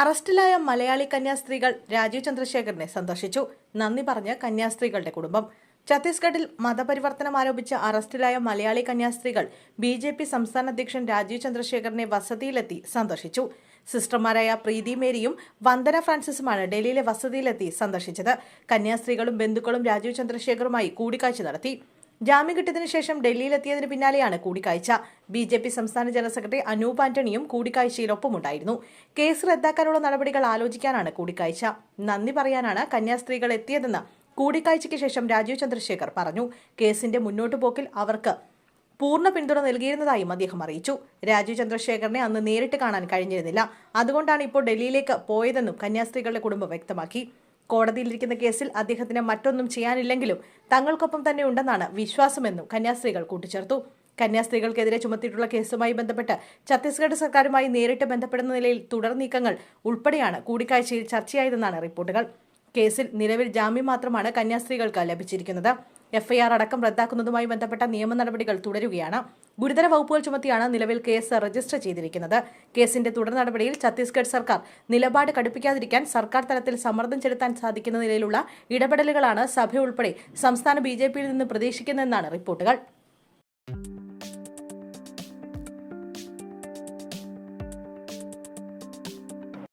അറസ്റ്റിലായ മലയാളി കന്യാസ്ത്രീകൾ രാജീവ് ചന്ദ്രശേഖരനെ സന്ദർശിച്ചു. നന്ദി പറഞ്ഞ് കന്യാസ്ത്രീകളുടെ കുടുംബം. ഛത്തീസ്ഗഡിൽ മതപരിവർത്തനം ആരോപിച്ച് അറസ്റ്റിലായ മലയാളി കന്യാസ്ത്രീകൾ ബി ജെ പി സംസ്ഥാന അധ്യക്ഷൻ രാജീവ് ചന്ദ്രശേഖരനെ വസതിയിലെത്തി സന്ദർശിച്ചു. സിസ്റ്റർമാരായ പ്രീതി മേരിയും വന്ദന ഫ്രാൻസിസുമാണ് ഡൽഹിയിലെ വസതിയിലെത്തി സന്ദർശിച്ചത്. കന്യാസ്ത്രീകളും ബന്ധുക്കളും രാജീവ് ചന്ദ്രശേഖറുമായി കൂടിക്കാഴ്ച നടത്തി. ജാമ്യം കിട്ടിയതിനു ശേഷം ഡൽഹിയിലെത്തിയതിന് പിന്നാലെയാണ് കൂടിക്കാഴ്ച. ബി ജെ പി സംസ്ഥാന ജനറൽ സെക്രട്ടറി അനൂപ് ആന്റണിയും കൂടിക്കാഴ്ചയിൽ ഒപ്പമുണ്ടായിരുന്നു കേസ് റദ്ദാക്കാനുള്ള നടപടികൾ ആലോചിക്കാനാണ് കൂടിക്കാഴ്ച. നന്ദി പറയാനാണ് കന്യാസ്ത്രീകൾ എത്തിയതെന്ന് കൂടിക്കാഴ്ചയ്ക്ക് ശേഷം രാജീവ് ചന്ദ്രശേഖർ പറഞ്ഞു. കേസിന്റെ മുന്നോട്ടു പോക്കിൽ അവർക്ക് പൂർണ പിന്തുണ നൽകിയിരുന്നതായും അദ്ദേഹം അറിയിച്ചു. രാജീവ് ചന്ദ്രശേഖരനെ അന്ന് നേരിട്ട് കാണാൻ കഴിഞ്ഞിരുന്നില്ല. അതുകൊണ്ടാണ് ഇപ്പോൾ ഡൽഹിയിലേക്ക് പോയതെന്നും കന്യാസ്ത്രീകളുടെ കുടുംബം വ്യക്തമാക്കി. കോടതിയിലിരിക്കുന്ന കേസിൽ അദ്ദേഹത്തിന് മറ്റൊന്നും ചെയ്യാനില്ലെങ്കിലും തങ്ങൾക്കൊപ്പം തന്നെ ഉണ്ടെന്നാണ് വിശ്വാസമെന്നും കന്യാസ്ത്രീകൾ കൂട്ടിച്ചേർത്തു. കന്യാസ്ത്രീകൾക്കെതിരെ ചുമത്തിയിട്ടുള്ള കേസുമായി ബന്ധപ്പെട്ട് ഛത്തീസ്ഗഡ് സർക്കാരുമായി നേരിട്ട് ബന്ധപ്പെടുന്ന നിലയിൽ തുടർ നീക്കങ്ങൾ ഉൾപ്പെടെയാണ് കൂടിക്കാഴ്ചയിൽ ചർച്ചയായതെന്നാണ് റിപ്പോർട്ടുകൾ. കേസിൽ നിലവിൽ ജാമ്യം മാത്രമാണ് കന്യാസ്ത്രീകൾക്ക് ലഭിച്ചിരിക്കുന്നത്. എഫ്ഐആർ അടക്കം റദ്ദാക്കുന്നതുമായി ബന്ധപ്പെട്ട നിയമ നടപടികൾ തുടരുകയാണ്. ഗുരുതര വകുപ്പുകൾ ചുമത്തിയാണ് നിലവിൽ കേസ് രജിസ്റ്റർ ചെയ്തിരിക്കുന്നത്. കേസിന്റെ തുടർ നടപടിയിൽ ഛത്തീസ്ഗഡ് സർക്കാർ നിലപാട് കടുപ്പിക്കാതിരിക്കാൻ സർക്കാർ തലത്തിൽ സമ്മർദ്ദം ചെലുത്താൻ സാധിക്കുന്ന നിലയിലുള്ള ഇടപെടലുകളാണ് സഭ ഉൾപ്പെടെ സംസ്ഥാന ബി നിന്ന് പ്രതീക്ഷിക്കുന്നതെന്നാണ് റിപ്പോർട്ടുകൾ.